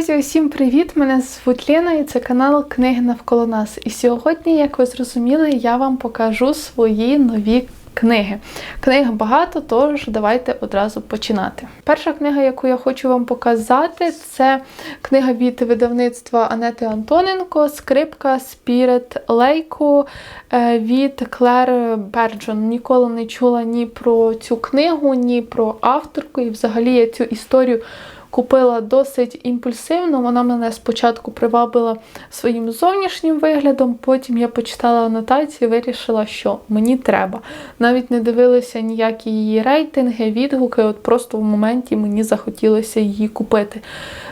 Друзі, усім привіт! Мене звуть Лена і це канал Книги навколо нас. І сьогодні, як ви зрозуміли, я вам покажу свої нові книги. Книг багато, тож давайте одразу починати. Перша книга, яку я хочу вам показати, це книга від видавництва Анети Антоненко Скрипка Спірит Лейку е, від Клер Берджон. Ніколи не чула ні про цю книгу, ні про авторку. І взагалі я цю історію купила досить імпульсивно. Вона мене спочатку привабила своїм зовнішнім виглядом, потім я почитала анотації вирішила, що мені треба. Навіть не дивилася ніякі її рейтинги, відгуки, от просто в моменті мені захотілося її купити.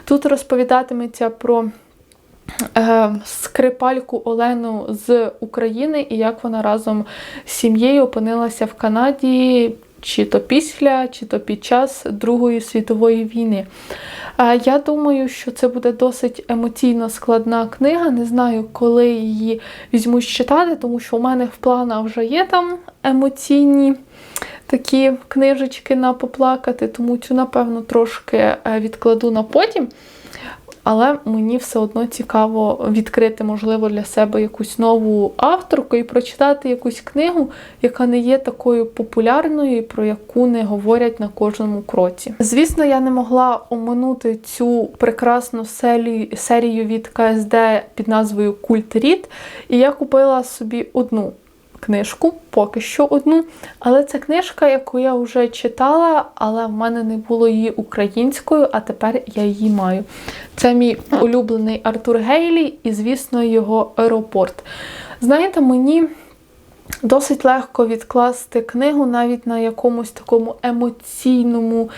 Тут розповідатиметься про. Е, скрипальку Олену з України і як вона разом з сім'єю опинилася в Канаді чи то після, чи то під час Другої світової війни. Я думаю, що це буде досить емоційно складна книга. Не знаю, коли її візьмуть читати, тому що у мене в планах вже є там емоційні такі книжечки на поплакати, тому цю, напевно, трошки е, відкладу на потім але мені все одно цікаво відкрити, можливо, для себе якусь нову авторку і прочитати якусь книгу, яка не є такою популярною, і про яку не говорять на кожному кроці. Звісно, я не могла оминути цю прекрасну серію від КСД під назвою Культ Рід, і я купила собі одну книжку, поки що одну. Але це книжка, яку я вже читала, але в мене не було її українською, а тепер я її маю. Це мій улюблений Артур Гейлі і, звісно, його аеропорт. Знаєте, мені. Досить легко відкласти книгу навіть на якомусь такому емоційному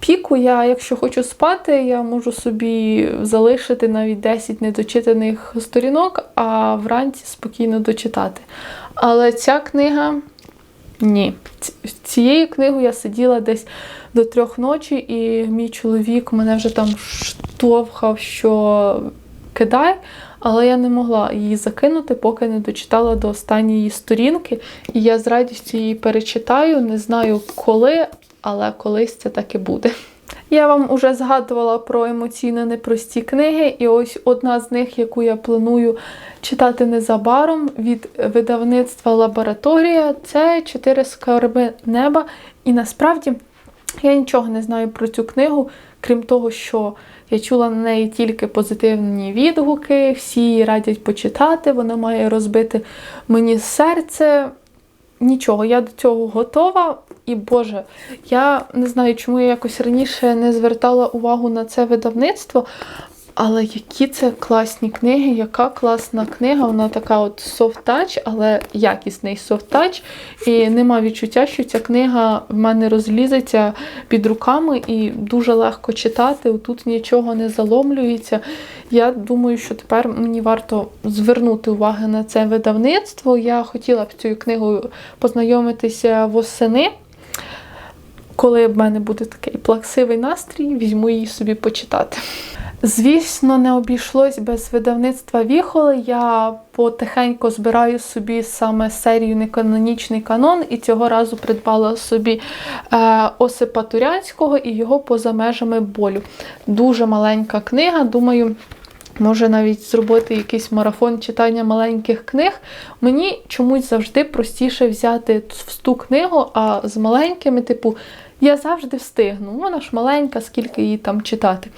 піку. Я, якщо хочу спати, я можу собі залишити навіть 10 недочитаних сторінок, а вранці спокійно дочитати. Але ця книга ні. Цією книгою я сиділа десь до трьох ночі, і мій чоловік мене вже там штовхав, що кидай, але я не могла її закинути, поки не дочитала до останньої сторінки. І я з радістю її перечитаю. Не знаю коли, але колись це так і буде. Я вам уже згадувала про емоційно непрості книги, і ось одна з них, яку я планую читати незабаром від видавництва Лабораторія, це Чотири скарби неба. І насправді я нічого не знаю про цю книгу, крім того, що я чула на неї тільки позитивні відгуки, всі її радять почитати, вона має розбити мені серце. Нічого, я до цього готова. І Боже, я не знаю, чому я якось раніше не звертала увагу на це видавництво, але які це класні книги, яка класна книга, вона така от софт-тач, але якісний софт-тач. І нема відчуття, що ця книга в мене розлізеться під руками і дуже легко читати. Тут нічого не заломлюється. Я думаю, що тепер мені варто звернути увагу на це видавництво. Я хотіла б цією книгою познайомитися восени. Коли в мене буде такий плаксивий настрій, візьму її собі почитати. Звісно, не обійшлось без видавництва Віхоли. Я потихеньку збираю собі саме серію Неканонічний канон, і цього разу придбала собі е, Осипа Турянського і його поза межами болю. Дуже маленька книга. Думаю. Може навіть зробити якийсь марафон читання маленьких книг. Мені чомусь завжди простіше взяти в ту книгу, а з маленькими, типу, я завжди встигну. Вона ж маленька, скільки її там читати.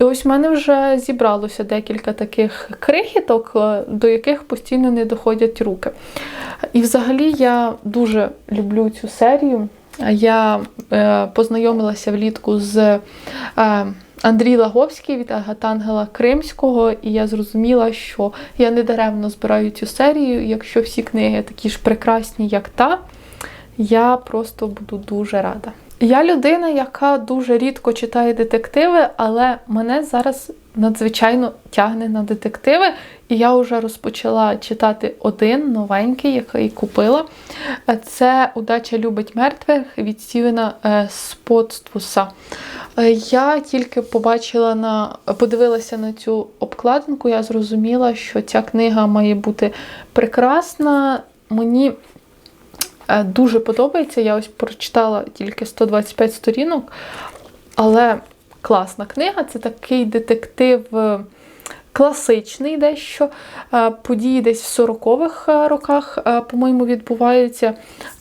І ось в мене вже зібралося декілька таких крихіток, е, до яких постійно не доходять руки. І взагалі я дуже люблю цю серію. Я е, познайомилася влітку з е, Андрій Лаговський від Агатангела Кримського, і я зрозуміла, що я не даремно збираю цю серію. Якщо всі книги такі ж прекрасні, як та, я просто буду дуже рада. Я людина, яка дуже рідко читає детективи, але мене зараз надзвичайно тягне на детективи. І я вже розпочала читати один новенький, який купила. Це Удача любить мертвих від Стівена е, Спотствуса. Е, я тільки побачила на подивилася на цю обкладинку, я зрозуміла, що ця книга має бути прекрасна. Мені Е, дуже подобається. Я ось прочитала тільки 125 сторінок, але класна книга. Це такий детектив е, класичний, дещо. Е, Події десь в 40-х роках, е, по-моєму, відбуваються.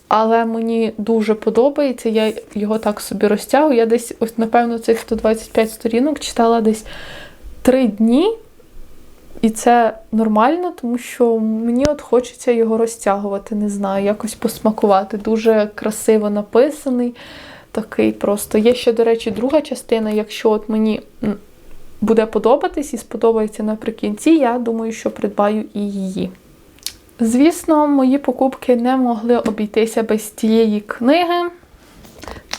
Але мені дуже подобається. Я його так собі розтягую. Я десь, ось, напевно, цих 125 сторінок читала десь три дні. І це нормально, тому що мені от хочеться його розтягувати, не знаю, якось посмакувати. Дуже красиво написаний. Такий просто. Є ще, до речі, друга частина. Якщо от мені буде подобатись і сподобається наприкінці, я думаю, що придбаю і її. Звісно, мої покупки не могли обійтися без цієї книги.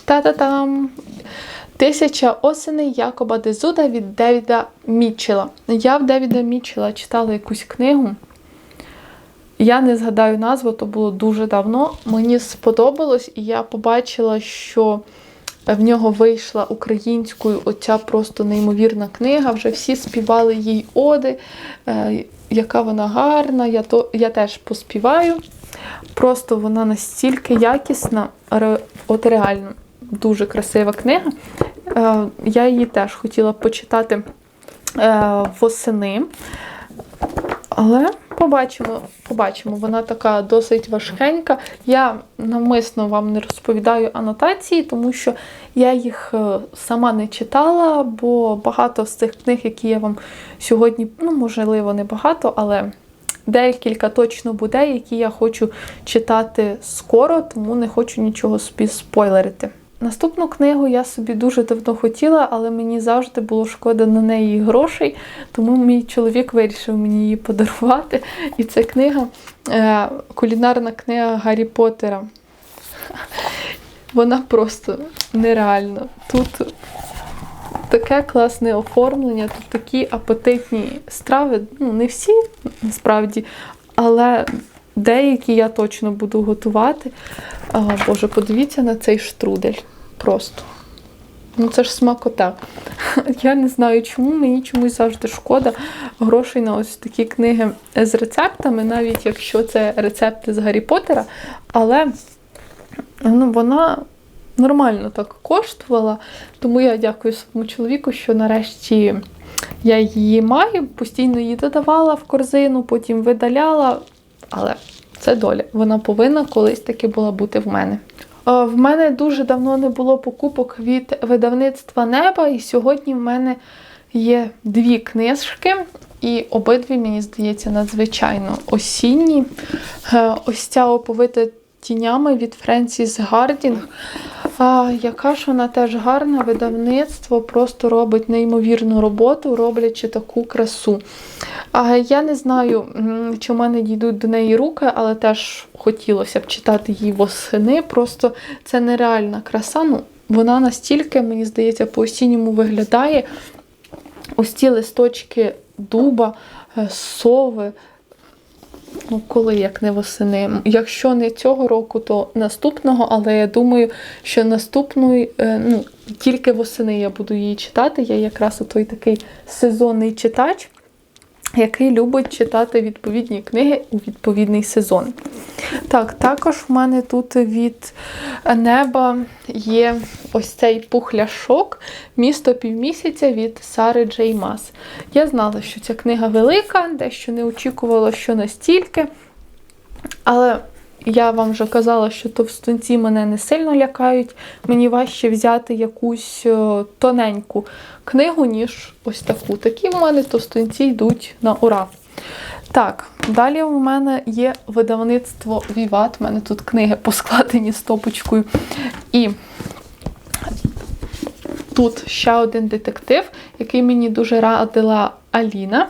Та-та-там! Тисяча осеней Якоба Дезуда від Девіда Мітчела. Я в Девіда Мітчела читала якусь книгу. Я не згадаю назву, то було дуже давно. Мені сподобалось, і я побачила, що в нього вийшла українською оця просто неймовірна книга. Вже всі співали їй оди, е, яка вона гарна. Я, то, я теж поспіваю. Просто вона настільки якісна, от реально дуже красива книга. Е, Я її теж хотіла почитати е, восени. Але побачимо, побачимо. Вона така досить важкенька. Я навмисно вам не розповідаю анотації, тому що я їх е, сама не читала, бо багато з цих книг, які я вам сьогодні, ну, можливо, не багато, але декілька точно буде, які я хочу читати скоро, тому не хочу нічого спойлерити. Наступну книгу я собі дуже давно хотіла, але мені завжди було шкода на неї грошей, тому мій чоловік вирішив мені її подарувати. І це книга, е, кулінарна книга Гаррі Поттера. Вона просто нереальна. Тут таке класне оформлення, тут такі апетитні страви. Ну, не всі насправді, але деякі я точно буду готувати. А, Боже, подивіться на цей штрудель. Просто. Ну це ж смакота. Я не знаю, чому мені чомусь завжди шкода грошей на ось такі книги з рецептами, навіть якщо це рецепти з Гаррі Поттера. Але ну, вона нормально так коштувала. Тому я дякую своєму чоловіку, що нарешті я її маю, постійно її додавала в корзину, потім видаляла. Але це доля. Вона повинна колись таки була бути в мене. Е, В мене дуже давно не було покупок від видавництва неба, і сьогодні в мене є дві книжки, і обидві, мені здається, надзвичайно осінні. Е, Ось ця оповита тінями від Френсіс Гардінг. А, яка ж вона теж гарна, видавництво просто робить неймовірну роботу, роблячи таку красу. А, я не знаю, чи в мене дійдуть до неї руки, але теж хотілося б читати її восени. Просто це нереальна краса. Ну, вона настільки, мені здається, по-осінньому виглядає. Ось ці листочки дуба, е, сови. Ну, коли як не восени. Якщо не цього року, то наступного, але я думаю, що наступної, е, ну, тільки восени я буду її читати. Я якраз той такий сезонний читач, який любить читати відповідні книги у відповідний сезон. Так, також в мене тут від неба є ось цей пухляшок Місто півмісяця від Сари Джей Мас. Я знала, що ця книга велика, дещо не очікувала, що настільки. Але я вам вже казала, що товстунці мене не сильно лякають. Мені важче взяти якусь е, тоненьку книгу, ніж ось таку. Такі в мене товстунці йдуть на ура. Так, далі у мене є видавництво Віват. У мене тут книги поскладені стопочкою. І тут ще один детектив, який мені дуже радила Аліна.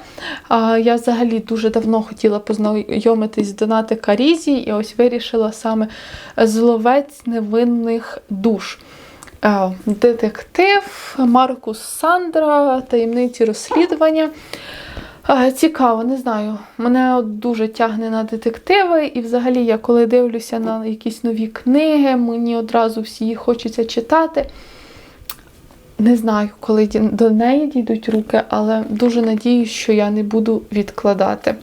Я взагалі дуже давно хотіла познайомитись з Донати Різі, і ось вирішила саме зловець невинних душ. Детектив Маркус Сандра, таємниці розслідування. Цікаво, не знаю. Мене от дуже тягне на детективи, і взагалі я коли дивлюся на якісь нові книги, мені одразу всі хочеться читати. Не знаю, коли до неї дійдуть руки, але дуже надіюсь, що я не буду відкладати.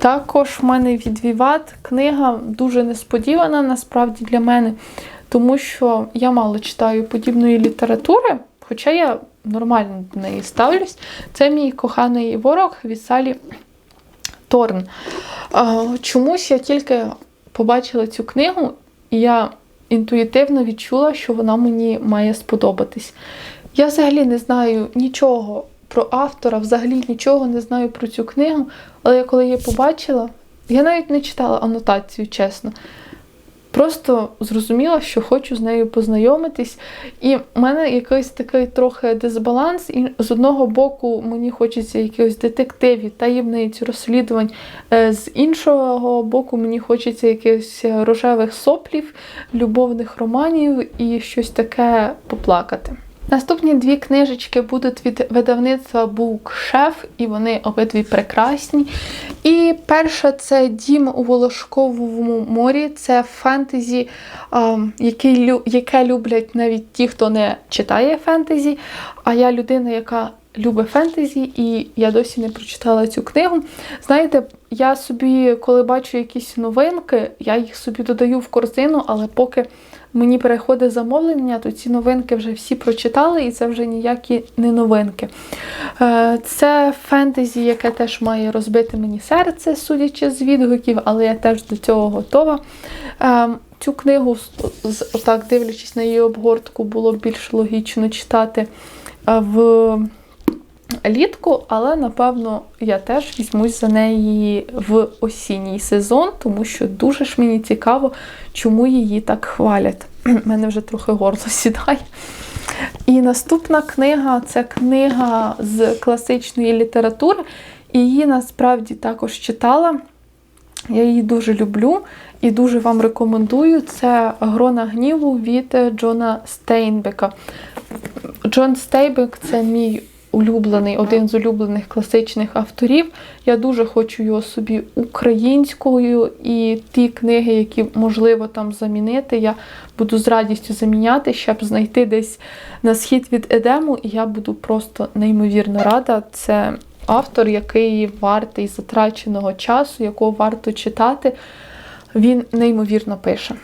Також в мене від Віват книга дуже несподівана насправді для мене, тому що я мало читаю подібної літератури, хоча я нормально до неї ставлюсь. Це мій коханий ворог від Салі Торн. Чомусь я тільки побачила цю книгу, і я інтуїтивно відчула, що вона мені має сподобатись. Я взагалі не знаю нічого про автора, взагалі нічого не знаю про цю книгу, але я коли її побачила, я навіть не читала анотацію, чесно. Просто зрозуміла, що хочу з нею познайомитись. І в мене якийсь такий трохи дисбаланс. І з одного боку мені хочеться якихось детективів, таємниць, розслідувань. Е, З іншого боку, мені хочеться якихось рожевих соплів, любовних романів і щось таке поплакати. Наступні дві книжечки будуть від видавництва Букшеф, і вони обидві прекрасні. І перша це Дім у Волошковому морі. Це фентезі, яке люблять навіть ті, хто не читає фентезі. А я людина, яка любить фентезі, і я досі не прочитала цю книгу. Знаєте, я собі, коли бачу якісь новинки, я їх собі додаю в корзину, але поки мені переходить замовлення, то ці новинки вже всі прочитали, і це вже ніякі не новинки. Е, Це фентезі, яке теж має розбити мені серце, судячи з відгуків, але я теж до цього готова. Е, Цю книгу, з- дивлячись на її обгортку, було більш логічно читати е, в літку, але напевно я теж візьмусь за неї в осінній сезон, тому що дуже ж мені цікаво, чому її так хвалять. У мене вже трохи горло сідає. І наступна книга це книга з класичної літератури, і її насправді також читала. Я її дуже люблю і дуже вам рекомендую. Це Грона гніву від Джона Стейнбека. Джон Стейбек це мій улюблений, один з улюблених класичних авторів. Я дуже хочу його собі українською, і ті книги, які можливо там замінити, я буду з радістю заміняти, щоб знайти десь на схід від Едему, і я буду просто неймовірно рада. Це автор, який вартий затраченого часу, якого варто читати. Він неймовірно пише.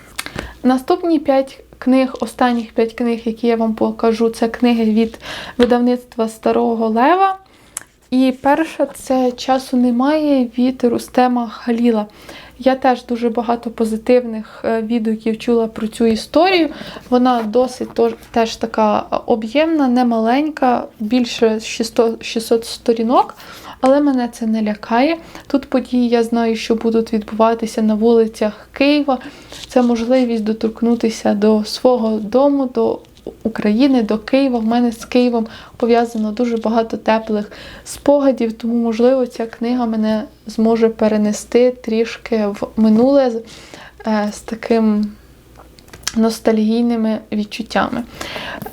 Наступні п'ять книг, останніх п'ять книг, які я вам покажу, це книги від видавництва Старого Лева. І перша це часу немає від Рустема Халіла. Я теж дуже багато позитивних е, відгуків чула про цю історію. Вона досить теж така об'ємна, не маленька, більше 600, 600 сторінок. Але мене це не лякає. Тут події, я знаю, що будуть відбуватися на вулицях Києва. Це можливість доторкнутися до свого дому, до України, до Києва. В мене з Києвом пов'язано дуже багато теплих спогадів, тому, можливо, ця книга мене зможе перенести трішки в минуле з- е, таким ностальгійними відчуттями.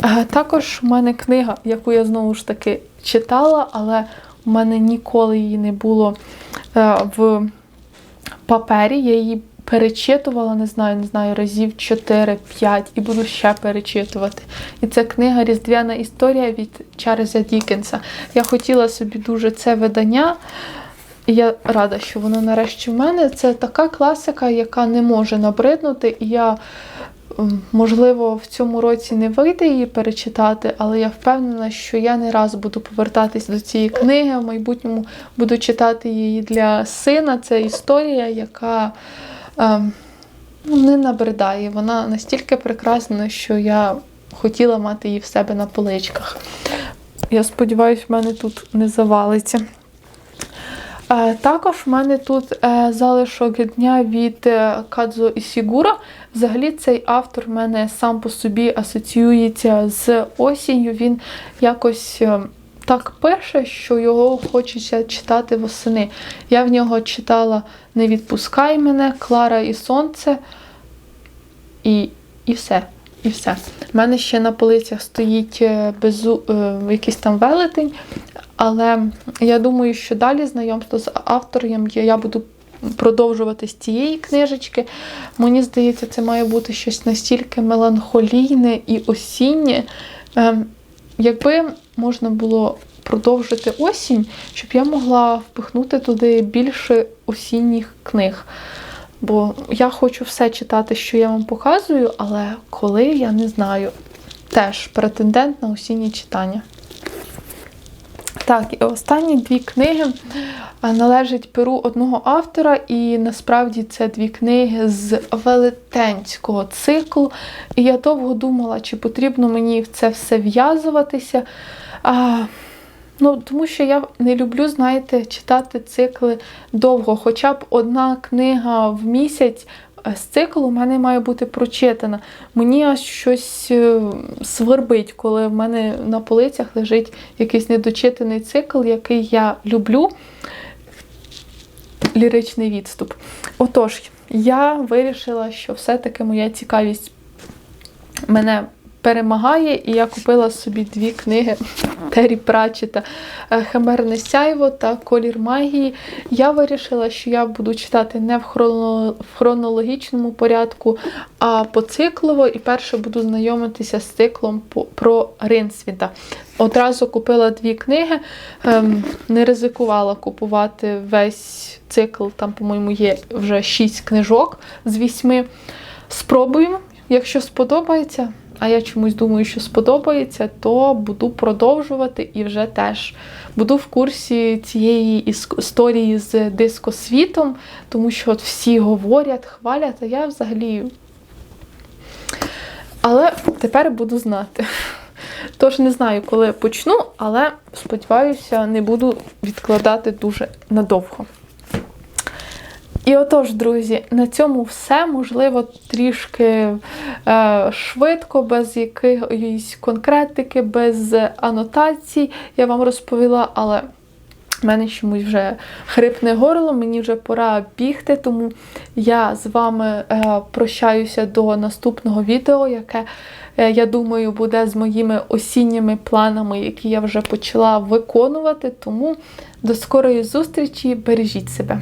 Е, Також в мене книга, яку я знову ж таки читала, але у мене ніколи її не було е, в папері. Я її перечитувала, не знаю, не знаю, разів 4-5 і буду ще перечитувати. І це книга Різдвяна історія від Чарльза Дікенса. Я хотіла собі дуже це видання. І я рада, що воно нарешті в мене. Це така класика, яка не може набриднути. І я, можливо, в цьому році не вийде її перечитати, але я впевнена, що я не раз буду повертатись до цієї книги. В майбутньому буду читати її для сина. Це історія, яка ем, ну, не набридає. Вона настільки прекрасна, що я хотіла мати її в себе на поличках. Я сподіваюся, в мене тут не завалиться. Е, Також в мене тут е, залишок дня від е, Кадзо Ісігура. Взагалі цей автор в мене сам по собі асоціюється з осінню. Він якось так пише, що його хочеться читати восени. Я в нього читала Не відпускай мене, Клара і Сонце. І, і все. І все. У мене ще на полицях стоїть безу, якийсь там велетень, але я думаю, що далі знайомство з автором я, буду продовжувати з цієї книжечки. Мені здається, це має бути щось настільки меланхолійне і осіннє. Ем, якби можна було продовжити осінь, щоб я могла впихнути туди більше осінніх книг. Бо я хочу все читати, що я вам показую, але коли я не знаю. Теж претендент на осінні читання. Так, і останні дві книги е, належать перу одного автора, і насправді це дві книги з велетенського циклу. І я довго думала, чи потрібно мені в це все в'язуватися. Ну, тому що я не люблю, знаєте, читати цикли довго. Хоча б одна книга в місяць з циклу у мене має бути прочитана. Мені аж щось е, свербить, коли в мене на полицях лежить якийсь недочитаний цикл, який я люблю. Ліричний відступ. Отож, я вирішила, що все-таки моя цікавість мене перемагає, і я купила собі дві книги Террі Пратчета е, Химерне сяйво та Колір магії. Я вирішила, що я буду читати не в, хроно... в хронологічному порядку, а поциклово, і перше буду знайомитися з циклом про Ринсвіта. Одразу купила дві книги, ем, не ризикувала купувати весь цикл, там, по-моєму, є вже шість книжок з вісьми. Спробуємо, якщо сподобається, а я чомусь думаю, що сподобається, то буду продовжувати і вже теж буду в курсі цієї історії з дискосвітом, тому що от всі говорять, хвалять, а я взагалі. Але тепер буду знати. Тож не знаю, коли почну, але сподіваюся, не буду відкладати дуже надовго. І отож, друзі, на цьому все. Можливо, трішки е, швидко, без якоїсь конкретики, без анотацій я вам розповіла, але в мене чомусь вже хрипне горло, мені вже пора бігти, тому я з вами е, прощаюся до наступного відео, яке, е, я думаю, буде з моїми осінніми планами, які я вже почала виконувати. Тому до скорої зустрічі, бережіть себе.